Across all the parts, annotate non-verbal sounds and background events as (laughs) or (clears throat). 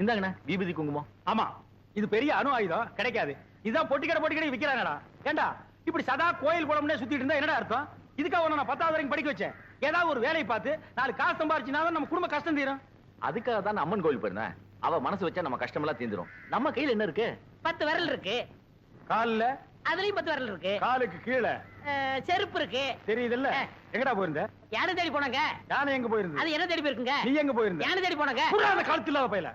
இந்தாங்கண்ணா விபூதி குங்குமம். ஆமா இது பெரிய அணு ஆயுதம் கிடைக்காது. இதான் பொட்டிக்கடை பொட்டிக்கடை விக்கிறாங்கடா ஏண்டா இப்படி சதா கோயில் குளம்னே சுத்திட்டு இருந்தா என்னடா அர்த்தம்? இதுக்காக உன்னை நான் பத்தாவது வரைக்கும் படிக்க வச்சேன். ஏதாவது ஒரு வேலையை பார்த்து நாலு காசு சம்பாரிச்சுனா தான் நம்ம குடும்ப கஷ்டம் தீரும். அதுக்காக தான் அம்மன் கோயில் போயிருந்தேன். அவ மனசு வச்சா நம்ம கஷ்டமெல்லாம் தீந்துரும். நம்ம கையில என்ன இருக்கு? பத்து விரல் இருக்கு. கால்ல? அதுலயும் பத்து விரல் இருக்கு. காலுக்கு கீழே? செருப்பு இருக்கு. தெரியுதுல்ல? எங்கடா போயிருந்த? யானை தேடி போனாங்க. யானை எங்க போயிருந்த அது என்ன தேடி போயிருக்குங்க? நீ எங்க போயிருந்த? யானை தேடி போனாங்க. புறாத கழுத்து இல்லாத பையல.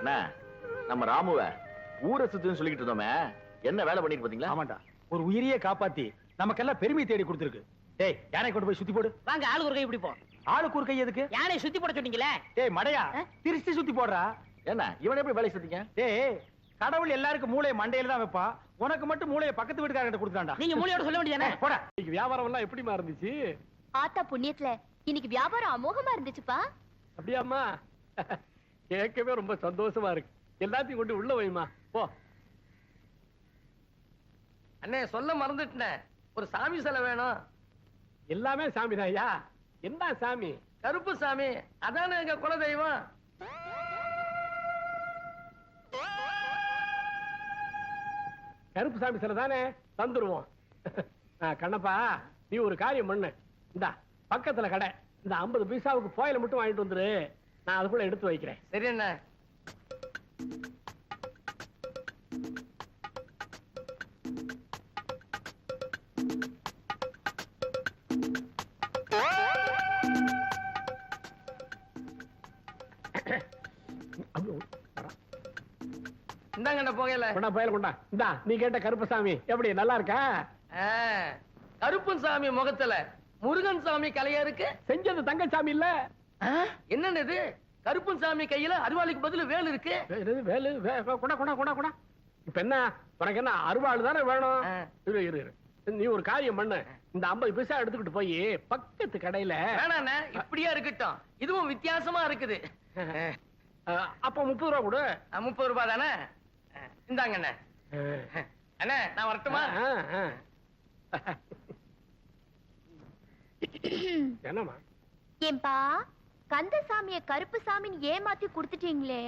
அண்ணா நம்ம ராமுவ ஊரை சுத்துன்னு சொல்லிக்கிட்டு இருந்தோமே என்ன வேலை பண்ணிட்டு பாத்தீங்களா ஆமாண்டா ஒரு உயிரியே காப்பாத்தி நமக்கெல்லாம் பெருமை தேடி கொடுத்துருக்கு. டேய் யானை கொண்டு போய் சுத்தி போடு. வாங்க ஆளு ஒரு கை பிடிப்போம் ஆளுக்கு ஒரு கை எதுக்கு? யானை சுத்தி போட சொன்னீங்களே? டேய் மடையா? திருச்சி சுத்தி போடுறா. என்ன இவன் எப்படி வேலை சுத்தீங்க? டேய் கடவுள் எல்லாருக்கும் மூளையை மண்டையில தான் வைப்பா உனக்கு மட்டும் மூளையை பக்கத்து வீட்டுக்காரங்கிட்ட கொடுத்தாண்டா நீங்க மூளையோட சொல்ல வேண்டியதானே? போடா. இன்னைக்கு வியாபாரம் எல்லாம் எப்படிமா இருந்துச்சு ஆத்தா புண்ணியத்துல இன்னைக்கு வியாபாரம் அமோகமா இருந்துச்சுப்பா. அப்படியாம்மா? கேட்கவே ரொம்ப சந்தோஷமா இருக்கு. எல்லாத்தையும் கொண்டு உள்ள வைமா போ. அண்ணே சொல்ல மறந்துட்டேன். ஒரு சாமி சிலை வேணும். எல்லாமே சாமி ஐயா. என்ன சாமி? கருப்பு சாமி. அதானே எங்க குலதெய்வம்? கருப்பு சாமி சிலை தானே? தந்துருவோம். கண்ணப்பா நீ ஒரு காரியம் பண்ணு. இந்தா பக்கத்துல கடை. இந்த 50 பைசாவுக்கு போயில மட்டும் வாங்கிட்டு வந்துரு. நான் அதுக்குள்ள எடுத்து வைக்கிறேன். சரி அண்ணே இந்தாங்க அண்ணே புகையில? கொண்டா போயில கொண்டா. இந்தா நீ கேட்ட கருப்பு சாமி. எப்படி நல்லா இருக்கா? கருப்பன் சாமி முகத்துல முருகன் சாமி கலையா இருக்கு? செஞ்சது தங்கச்சாமி இல்ல. என்னன்னு இது? கருப்பன் சாமி கையில அருவாளுக்கு பதிலு வேல் இருக்கு. வேலு வேலு? வே- கொண்டா கொண்டா கொண்டா கொண்டா இப்ப என்ன? உனக்கு என்ன அருவாள் தானே வேணும். இரு இரு இரு. நீ ஒரு காரியம் பண்ணு. இந்த 50 பைசா எடுத்துக்கிட்டு போய் பக்கத்து கடையில வேணாண்ணே இப்படியா இருக்கட்டும். இதுவும் வித்தியாசமா இருக்குது. அப்ப முப்பது ரூபா கொடு. முப்பது ரூபாய் தானே? இந்தாங்க அண்ணே அண்ணே நான் வரட்டுமா. (clears throat) என்னம்மா? ஏன்பா கந்தசாமிய கருப்பு சாமின்னு ஏமாத்தி கொடுத்துட்டீங்களே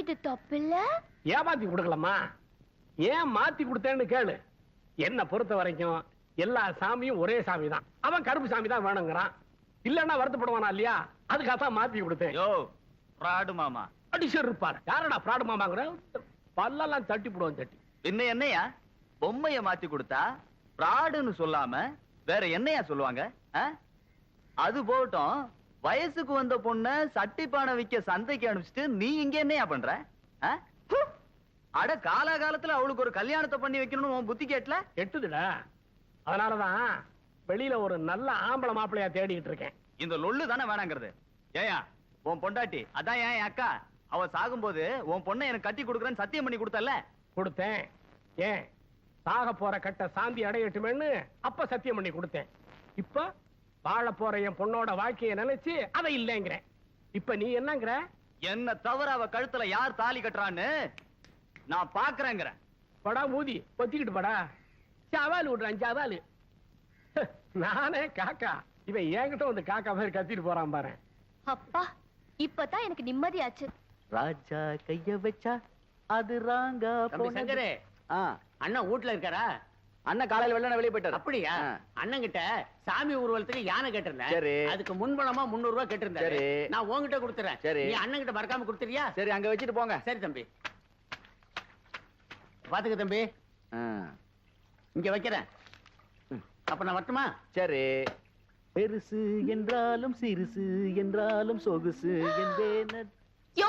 இது தப்பில்ல? ஏமாத்தி கொடுக்கலாமா ஏன் மாத்தி கொடுத்தேன்னு கேளு. என்ன பொறுத்த வரைக்கும் எல்லா சாமியும் ஒரே சாமி தான் அவன் கருப்பு சாமி தான் வேணுங்கிறான். இல்லன்னா வருத்தப்படுவானா இல்லையா? அதுக்காக தான் மாத்தி கொடுத்தேன். யோ ஃப்ராடு மாமா. அடிச்சர் இருப்பாரு யாரடா பிராடு மாமாங்கிற? பல்லெல்லாம் தட்டி போடுவான் தட்டி. பின்ன என்னையா? பொம்மைய மாத்தி கொடுத்தா ஃப்ராடுன்னு சொல்லாம வேற என்னையா சொல்லுவாங்க? ஆ? அது போகட்டும். வயசுக்கு வந்த பொண்ண சட்டி பானை விக்க சந்தைக்கு அனுப்பிச்சிட்டு நீ இங்க என்னையா பண்ற! அட காலாகாலத்துல அவளுக்கு ஒரு கல்யாணத்தை பண்ணி வைக்கணும்னு உன் புத்தி கேட்டல எட்டுதுடா. அதனாலதான் வெளியில ஒரு நல்ல ஆம்பளை மாப்பிளையா தேடிக்கிட்டு இருக்கேன். இந்த லொள்ளு தானே வேணாங்கிறது. ஏயா உன் பொண்டாட்டி அதான் ஏன் அக்கா? அவ சாகும்போது உன் பொண்ணை எனக்கு கட்டி கொடுக்குறேன்னு சத்தியம் பண்ணி கொடுத்தல கொடுத்தேன். ஏன்? சாக போற கட்ட சாந்தி அடையட்டுமேன்னு அப்ப சத்தியம் பண்ணி கொடுத்தேன். இப்ப வாழ போற என் பொண்ணோட வாழ்க்கைய நினைச்சு அதை இல்லைங்கிறேன் இப்ப நீ என்னங்கிற? என்ன தவிர அவ கழுத்துல யார் தாலி கட்டுறான்னு நான் பாக்குறேங்கிற. படா மூதி ஒத்திக்கிட்டு படா. சவால் விடுறான் சவால். நானே காக்கா. இவன் என்கிட்ட வந்து காக்கா மாதிரி கத்திட்டு போறான் பாரு. அப்பா இப்பதான் எனக்கு நிம்மதியாச்சு. ராஜா கைய வச்சா அது ராங்கா அண்ணன் வீட்ல இருக்காரா? அண்ணன் காலையில வெள்ளன வெளியே போயிட்டாரு. அப்படியா. அண்ணன் கிட்ட சாமி ஊர்வலத்துக்கு யானை கேட்டிருந்தேன். சரி. அதுக்கு முன்பணமா முன்னூறு ரூபாய் கேட்டிருந்தேன் சரி. நான் உன்கிட்ட கொடுத்துறேன். சரி. நீ அண்ணன் கிட்ட மறக்காம கொடுத்துறியா? சரி அங்க வச்சுட்டு போங்க. சரி தம்பி. பாத்துக்க தம்பி. இங்க வைக்கிறேன். அப்ப நான் வரட்டுமா? சரி. பெருசு என்றாலும் சிறுசு என்றாலும் சொகுசு என்பேன. யோ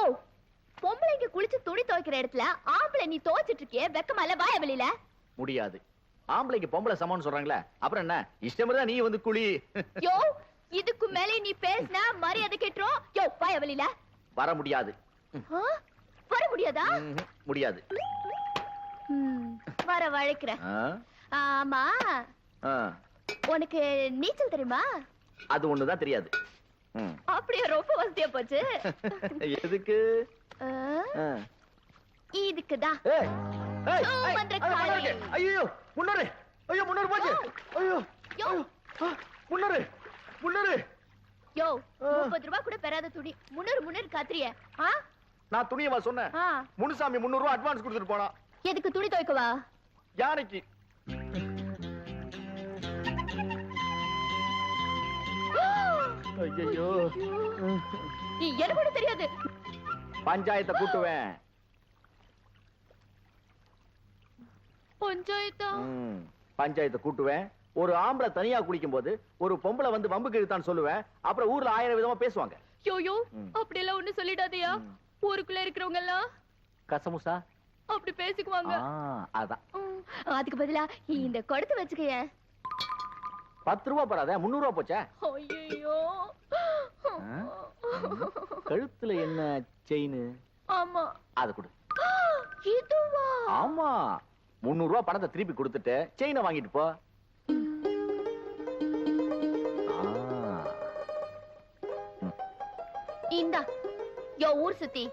பொம்பளைங்க குளிச்சு துணி துவைக்கிற இடத்துல ஆம்பளை நீ துவைச்சிட்டு இருக்கியே வெக்கமால வாய வெளியில? முடியாது. ஆம்பளைக்கு பொம்பளை சமம்னு சொல்றாங்களே அப்புறம் என்ன? இஷ்டம் தான் நீ வந்து குழி. யோ இதுக்கு மேலே நீ பேசினா மரியாதை கேட்டுரும். யோ வாய வெளியில வர முடியாது? வர முடியாதா? முடியாது. வர வழைக்கிறேன் ஆமா. உனக்கு நீச்சல் தெரியுமா? அது ஒண்ணுதான் தெரியாது. அப்படியே ரொம்ப வசதியா போச்சு. எதுக்கு. இதுக்குதான். ஐயோ முன்னூறு. ஐயோ முன்னூறு போச்சு. ஐயோ யோ. முன்னூறு முன்னூறு. யோ முப்பது ரூபாய் கூட பெறாத துணி. முன்னூறு முன்னூறு காத்திரிய ஆ? நான் துணியவா சொன்னேன். முனுசாமி முந்நூறு ரூபாய் அட்வான்ஸ் கொடுத்துட்டு போனா. எதுக்கு துணி துவைக்கவா? யானைக்கு. ஐயோ எனக்கு தெரியாது. பஞ்சாயத்தை கூட்டுவேன். பஞ்சாயத்தா? பஞ்சாயத்தை கூட்டுவேன். ஒரு ஆம்பளை தனியா குளிக்கும் போது ஒரு பொம்பளை வந்து வம்புக்கு இழுத்தான்னு சொல்லுவேன். அப்புறம் ஊர்ல ஆயிரம் விதமா பேசுவாங்க. யோயோ. அப்படி எல்லாம் ஒண்ணு சொல்லிடாதயா. ஊருக்குள்ள இருக்கிறவங்க எல்லாம் கசமுசா? அப்படி பேசிக்குவாங்க. அதான். அதுக்கு பதிலா இந்த குடத்தை வச்சுக்கய பத்து ரூபா போறாத முந்நூறு ரூபா போச்சே? ஐயோ கழுத்துல என்ன செயின்? ஆமா. அது கொடு. இதுவா? ஆமா. முந்நூறு ரூபா பணத்தை திருப்பி கொடுத்துட்டு செயினை வாங்கிட்டு போ. இந்தா யோ ஊர் சுத்தி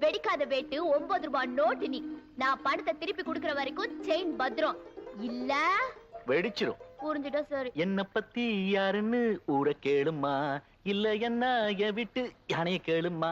வெடிக்காத வேட்டு ஒன்பது ரூபாய் நோட்டு நீ. நான் பணத்தை திருப்பி கொடுக்கற வரைக்கும் செயின் பத்திரம். இல்ல? வெடிச்சிரும். புரிஞ்சுட்டா சரி என்ன பத்தி யாருன்னு ஊர கேளுமா இல்ல என்ன விட்டு யானைய கேளுமா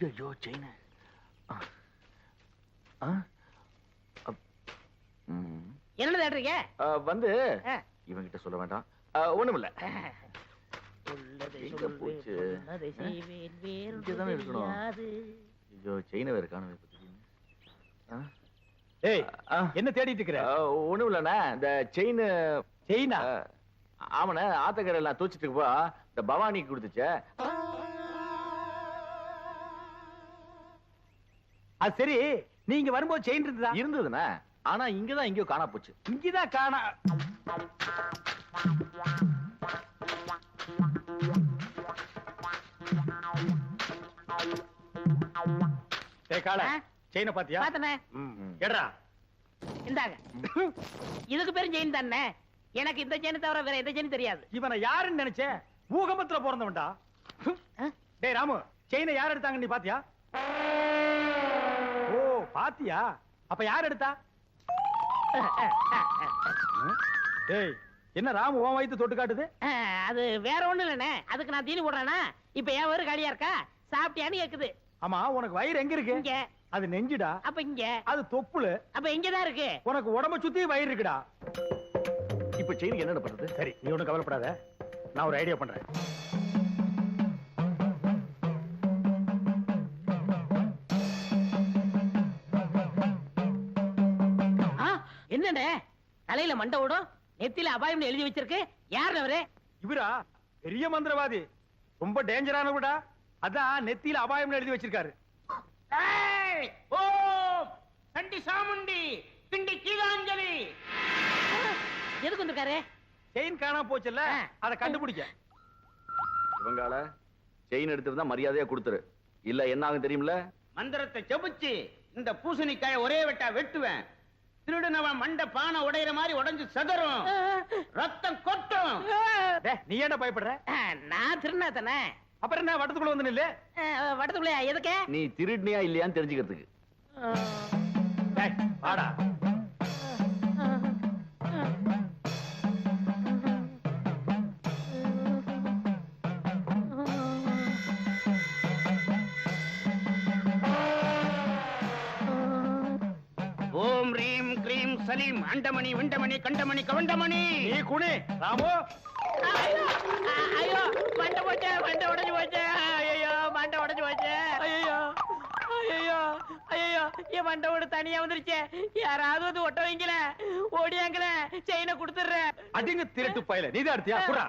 ஐயோ செயின். என்ன தேடுறீங்க? வந்து. இவங்கிட்ட சொல்ல வேண்டாம்? ஏய் ஆ, என்ன தேடிட்டு இருக்கிற? ஆ, ஒண்ணுமில்லண்ணே. இந்த செயின். செயினா? ஆமாண்ணே ஆத்தக்கரையில் நான் தூச்சிட்டு போ. இந்த பவானிக்கு கொடுத்துச்சே. அது சரி நீங்க வரும்போது செயின் இருந்ததா? இருந்ததுண்ணே. ஆனா இங்கதான் எங்கேயோ காணா போச்சு. இங்கதான் காணா. ஏய் காள? செயினை பாத்தியா? பாத்தனே. ம் எடுறா. இந்தாங்க. இதுக்கு பேரும் செயின் தானே? எனக்கு இந்த செயின் தவிர வேற எந்த செயின் தெரியாது. இவனை யாருன்னு நினைச்சேன்? பூகம்பத்துல பிறந்தவன்டா? டேய் ராமு செயினை யார் எடுத்தாங்க நீ பாத்தியா? பாத்தியா? அப்ப யார் எடுத்தா? டேய் என்ன ராமு உன் வயித்து தொட்டு காட்டுது? அது வேற ஒண்ணு இல்லண்ணே. அதுக்கு நான் தீனி போடுறேனா? இப்ப என் வயிறு காலியா இருக்கா? சாப்பிட்டியான்னு கேக்குது. ஆமா உனக்கு வயிறு எங்க இருக்கு? இங்க. அது நெஞ்சுடா. அப்ப இங்க. அது தொப்புளு. அப்ப இங்கதான் இருக்கு. உனக்கு உடம்ப சுத்தி வயிறு இருக்குடா. இப்ப செயினுக்கு என்னென்ன பண்றது? சரி நீ ஒண்ணும் கவலைப்படாத. நான் ஒரு ஐடியா பண்றேன். தலையில மண்டை ஓடும். நெத்தியில அபாயம்னு எழுதி வச்சிருக்கு. யார் அவரு? இவரா? பெரிய மந்திரவாதி. ரொம்ப டேஞ்சரானவடா அதான் நெத்தியில அபாயம்னு எழுதி வச்சிருக்காரு. ஓம்! சண்டி சாமுண்டி. பிண்டி கீதாஞ்சலி. எதுக்கு வந்திருக்காரு? செயின் காணாம போச்சுல்ல. அதை கண்டுபிடிக்க. இவங்கால செயின் எடுத்திருந்தா மரியாதையா கொடுத்துரு. இல்ல என்ன ஆகும் தெரியுமில்ல மந்திரத்தை ஜெபிச்சு இந்த பூசணிக்காய ஒரே வெட்டா வெட்டுவேன். திருடுனவன் மண்டை பானை உடையிற மாதிரி உடைஞ்சு சதறும். ரத்தம் கொட்டும். நீ ஏன்டா பயப்படுற? நான் திருநா தானே அப்புறம் என்ன வட்டத்துக்குள்ள வந்து நில்லு. வடத்துக்குள்ளயா எதுக்கு? நீ திருடினியா இல்லையான்னு தெரிஞ்சுக்கிறதுக்கு. வாடா. சலீம் அண்டமணி விண்டமணி கண்டமணி கவண்டமணி. நீ குனி ராமு. ஐயோ மண்டை போச்சு மண்டை உடைஞ்சு போச்சு. ஐயோ மண்டை உடைஞ்சு போச்சு. ஐயோ ஐயோ ஐயோ என் மண்டை ஓடு தனியா வந்துருச்சு. யாராவது வந்து ஒட்ட வைங்கள ஓடியாங்கள செயினை கொடுத்துடுறேன் அடிங்க திருட்டு பயல. நீதான் எடுத்தியா? குறா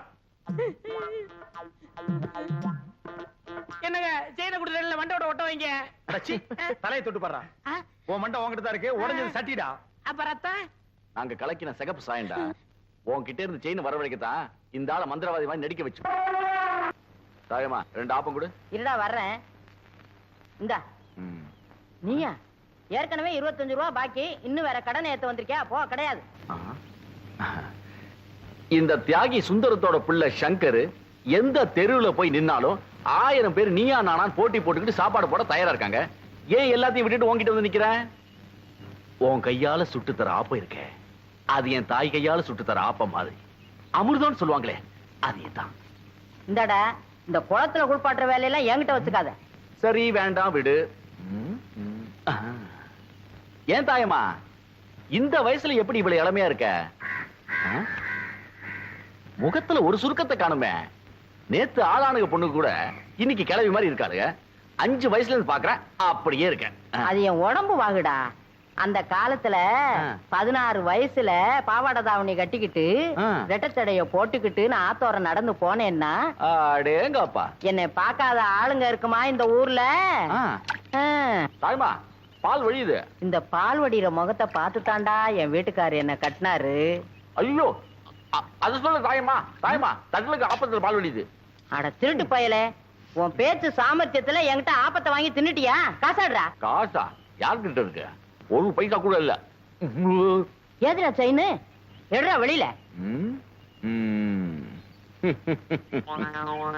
என்னங்க செயினை கொடுத்துறேன் மண்டை ஓட ஒட்ட வைங்க. தலையை தொட்டு பாடுறா. உன் மண்டை உன்கிட்ட தான் இருக்கு உடஞ்சது சட்டிடா. அப்ப ரத்தம்? நாங்க கலக்கின சிகப்பு சாயண்டா. உன்கிட்ட இருந்து செயின் வரவழைக்கத்தான் இந்த ஆள மந்திரவாதி மாதிரி நடிக்க வச்சு. தாயம்மா ரெண்டு ஆப்பம் கொடு. இருடா வர்றேன். இந்தா. ம். நீயா? ஏற்கனவே இருபத்தஞ்சு ரூபா பாக்கி. இன்னும் வேற கடன் ஏத்த வந்திருக்கியா? போ கிடையாது. இந்த தியாகி சுந்தரத்தோட பிள்ளை சங்கர் எந்த தெருவுல போய் நின்னாலும் ஆயிரம் பேர் நீயா நானான் போட்டி போட்டுக்கிட்டு சாப்பாடு போட தயாரா இருக்காங்க. ஏன் எல்லாத்தையும் விட்டுட்டு உன்கிட்ட வந்து நிக்கிறேன்? உன் கையால சுட்டு தர ஆப்பம் இருக்கே. அது என் தாய் கையால சுட்டு தர ஆப்பம் மாதிரி. அமிர்தம்னு சொல்லுவாங்களே அது தான் இந்தாடா இந்த குளத்துல குளிப்பாட்டுற வேலையெல்லாம் என்கிட்ட வச்சுக்காத. சரி வேண்டாம் விடு. ஏன் தாயம்மா இந்த வயசுல எப்படி இவ்வளவு இளமையா இருக்க? முகத்துல ஒரு சுருக்கத்தை காணுமே. நேத்து ஆளானுக பொண்ணு கூட இன்னைக்கு கிளவி மாதிரி இருக்காருங்க அஞ்சு வயசுல இருந்து பாக்குறேன் அப்படியே இருக்கேன். அது என் உடம்பு வாகுடா. அந்த காலத்துல. பதினாறு வயசுல பாவாடை தாவணி கட்டிக்கிட்டு. ரெட்டச்சடைய போட்டுக்கிட்டு நான் ஆத்தோரம் நடந்து போனேன்னா அடேங்கப்பா. என்னை பார்க்காத ஆளுங்க இருக்குமா இந்த ஊர்ல? பால் வழியுது. இந்த பால் வடிகிற முகத்தை பார்த்து தாண்டா என் வீட்டுக்காரர் என்ன கட்டினாரு. ஐயோ அது சொல்ல தாயம்மா தாயம்மா தட்டுலுக்கு ஆப்பத்துல பால் வழியுது. அட திருட்டு பயலே. உன் பேச்சு சாமர்த்தியத்துல என்கிட்ட ஆப்பத்தை வாங்கி தின்னுட்டியா? காசாடுறா. காசா? யாருக்கிட்ட இருக்கு? ஒரு பைசா கூட இல்ல. ஏதுடா செயின் எடுறா வெளியில.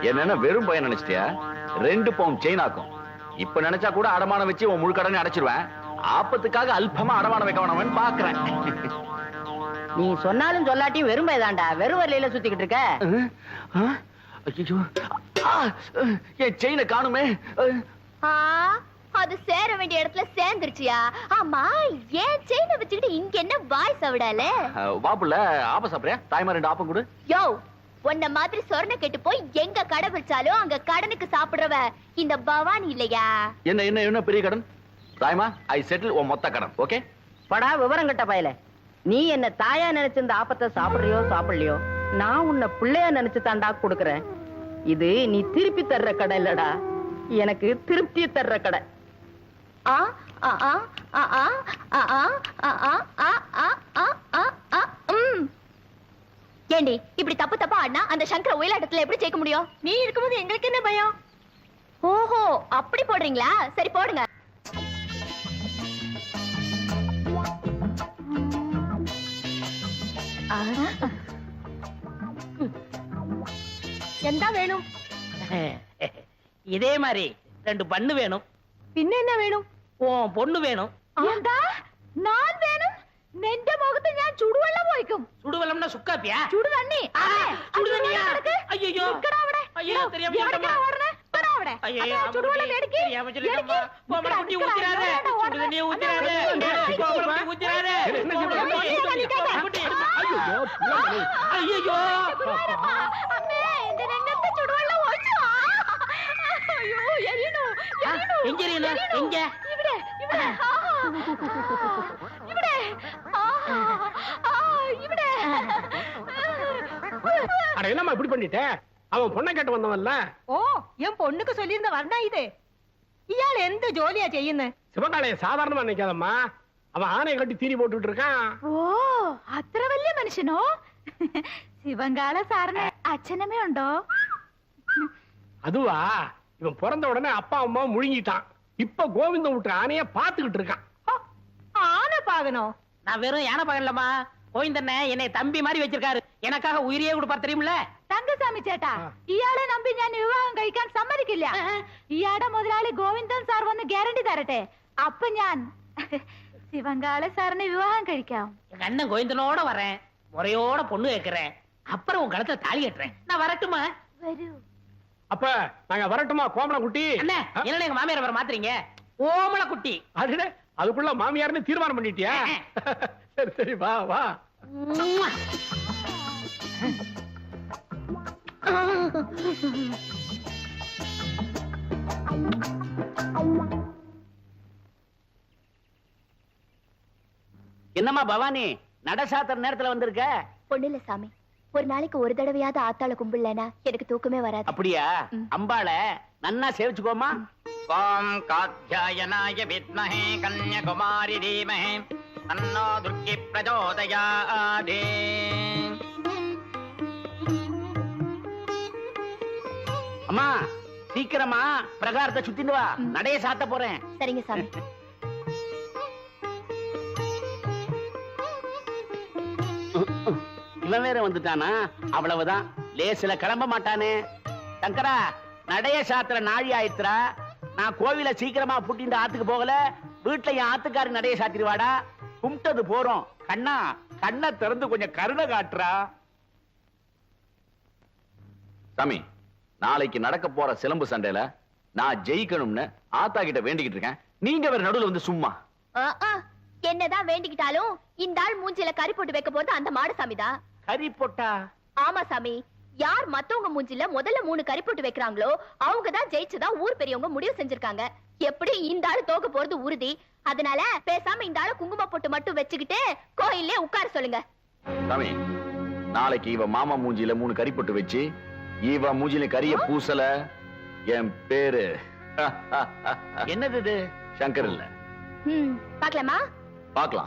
என்னன்னா வெறும் பையன் நினைச்சிட்டியா? ரெண்டு பவுன் செயின் ஆக்கும். இப்ப நினைச்சா கூட அடமானம் வச்சு உன் முழு கடனை அடைச்சிருவேன். ஆப்பத்துக்காக அல்பமா அடமானம் வைக்க வேணாமன்னு பாக்குறேன். நீ சொன்னாலும் சொல்லாட்டியும் வெறும் பயதாண்டா வெறும் வழியில சுத்திக்கிட்டு இருக்க! என் செயினை காணுமே. அது சேர வேண்டிய இடத்துல சேர்ந்துருச்சியா? ஆமா ஏன் செயினை வச்சுக்கிட்டு இங்க என்ன வாய் சவிடால? வாப்புல ஆப்ப சாப்பிடுறியா? தாய்மா ரெண்டு ஆப்பம் கொடு. யோ உன்ன மாதிரி சொர்ண கெட்டு போய் எங்க கடை வச்சாலும் அங்க கடனுக்கு சாப்பிடுறவ இந்த பவானி இல்லையா? என்ன என்ன என்ன பெரிய கடன்? தாய்மா ஐ செட்டில் உன் மொத்த கடன் ஓகே படா விவரம் கட்ட பயல. நீ என்ன தாயா நினைச்சு இந்த ஆப்பத்தை சாப்பிடுறியோ சாப்பிடலையோ நான் உன்னை பிள்ளையா நினைச்சு தாண்டா கொடுக்கறேன். இது நீ திருப்பி தர்ற கடை இல்லடா. எனக்கு திருப்தி தர்ற கடை. ஆ ஆ ஆ ஆ ஆ ஆ ஆ ஆ ஆ ஆ ஆ ஆ ஆ ஆ ம் ஏண்டி இப்படி தப்பு தப்பா ஆடினா அந்த சங்கர ஒயிலாட்டத்துல எப்படி ஜெயிக்க முடியும் நீ இருக்கும்போது எங்களுக்கு என்ன பயம் ஓஹோ அப்படி போடுறீங்களா சரி போடுங்க எந்த வேணும் இதே மாதிரி ரெண்டு பண்ணு வேணும் പിന്നെ എന്നാ വേണം ഓ പൊണ്ണു വേണം എന്താ ഞാൻ വേണം നിന്റെ മുഖത്ത് ഞാൻ ചുടുവെള്ളം പോയിക്കും ചുടുവെള്ളം സുക്കാപ്പിയാ ചുടുതണ്ണി അയ്യോ അവിടെ അയ്യോ അവിടെ ചുടുവെള്ളം മേടിക്ക് അയ്യോ எங்க ரீனா எங்க இவிடே இவிடே இவிடே இவிடே அட என்னம்மா இப்படி பண்ணிட்ட அவன் பொண்ணை கேட்டு வந்தவன்ல ஓ என் பொண்ணுக்கு சொல்லியிருந்த வரணா இது ഇയാൾ എന്ത് ജോലിയാ ചെയ്യുന്നേ ശിവകാളയെ സാധാരണ നിൽക്കാതമ്മാ അവ ആനയെ കെട്ടി തീരി പോട്ടിട്ട് ഇരിക്കാം ഓ അത്ര വലിയ മനുഷ്യനോ ശിവങ്കാള സാറിന് അച്ഛനമ്മയുണ്ടോ അതുവാ இவன் பிறந்த உடனே அப்பா அம்மா முழுங்கிட்டான் இப்ப கோவிந்தம் விட்டு ஆணைய பாத்துக்கிட்டு இருக்கான் ഓ, ആന പാകനോ நான் வெறும் யானை பகல்லம்மா கோவிந்தண்ணே என்னை தம்பி மாதிரி வச்சிருக்காரு எனக்காக உயிரையே கொடுப்பார் தெரியுமில்ல തങ്കസ്വാമി ചേട്ടാ ഇയാളെ നമ്പി ഞാൻ വിവാഹം കഴിക്കാൻ സമ്മതിക്കില്ല ഇയാടെ മുതലാളി ഗോവിന്ദൻ സാർ വന്ന് ഗ്യാരണ്ടി തരട്ടെ അപ്പൊ ഞാൻ ശിവങ്കാള സാറിന് വിവാഹം കഴിക്കാം எங்க அண்ணன் கோவிந்தனோட வரேன் முறையோட பொண்ணு கேட்கிறேன் அப்புறம் உன் கழுத்துல தாலி கட்டுறேன் நான் வரட்டுமா വരൂ அப்ப நாங்க வரட்டுமா கோமல குட்டி? அண்ணே என்ன எங்க மாமியார் வர மாத்துறீங்க? ஓமல குட்டி. அடடே, அதுக்குள்ள மாமியார்னு தீர்மானம் பண்ணிட்டியா? (laughs) சரி சரி வா வா. என்னம்மா பவானி நடசாத்திர நேரத்துல வந்திருக்க? ஒண்ணு இல்ல சாமி. ஒரு நாளைக்கு ஒரு தடவையாவது ஆத்தாள கும்பிடலனா எனக்கு தூக்கமே வராது. அப்படியா. அம்பாள நன்னா சேவிச்சுக்கோமா? ஓம் காத்யாயனாய வித்மஹே கன்யகுமாரி தீமஹே தன்னோ துர்க்கி பிரச்சோதயாதே அம்மா சீக்கிரமா பிரகாரத்தை சுத்திட்டு வா. நடைய சாத்த போறேன். சரிங்க சாமி. இவன் வேற வந்துட்டானா? அவ்வளவுதான். லேசில கிளம்ப மாட்டானே. சங்கரா நடைய சாத்திர நாழி ஆயித்துறா நான் கோவில சீக்கிரமா புட்டிட்டு ஆத்துக்கு போகல. வீட்டுல என் ஆத்துக்காரி நடைய சாத்திருவாடா கும்பிட்டது போறோம். கண்ணா கண்ணை திறந்து கொஞ்சம் கருணை காட்டுறா. சாமி நாளைக்கு நடக்க போற சிலம்பு சண்டையில நான் ஜெயிக்கணும்னு ஆத்தா கிட்ட வேண்டிக்கிட்டு இருக்கேன். நீங்க வேற நடுவுல வந்து சும்மா. என்னதான் வேண்டிக்கிட்டாலும் இந்த ஆள் மூஞ்சில கறி போட்டு வைக்க போறது அந்த மாடு சாமிதான். கறி போட்டா? ஆமா சாமி. யார் மத்தவங்க மூஞ்சில முதல்ல மூணு கறி போட்டு வைக்கிறாங்களோ அவங்க தான் ஜெயிச்சதா ஊர் பெரியவங்க முடிவு செஞ்சிருக்காங்க. எப்படி இந்த ஆளு தோக்க போறது உறுதி? அதனால பேசாம இந்த ஆளு குங்கும போட்டு மட்டும் வச்சுக்கிட்டு கோயிலே உட்கார சொல்லுங்க. சாமி நாளைக்கு இவ மாமா மூஞ்சில மூணு கறி போட்டு வச்சு இவ மூஞ்சில கரிய பூசல என் பேரு. என்னது இது? சங்கர் இல்ல. ம் பாக்கலாமா பார்க்கலாம்.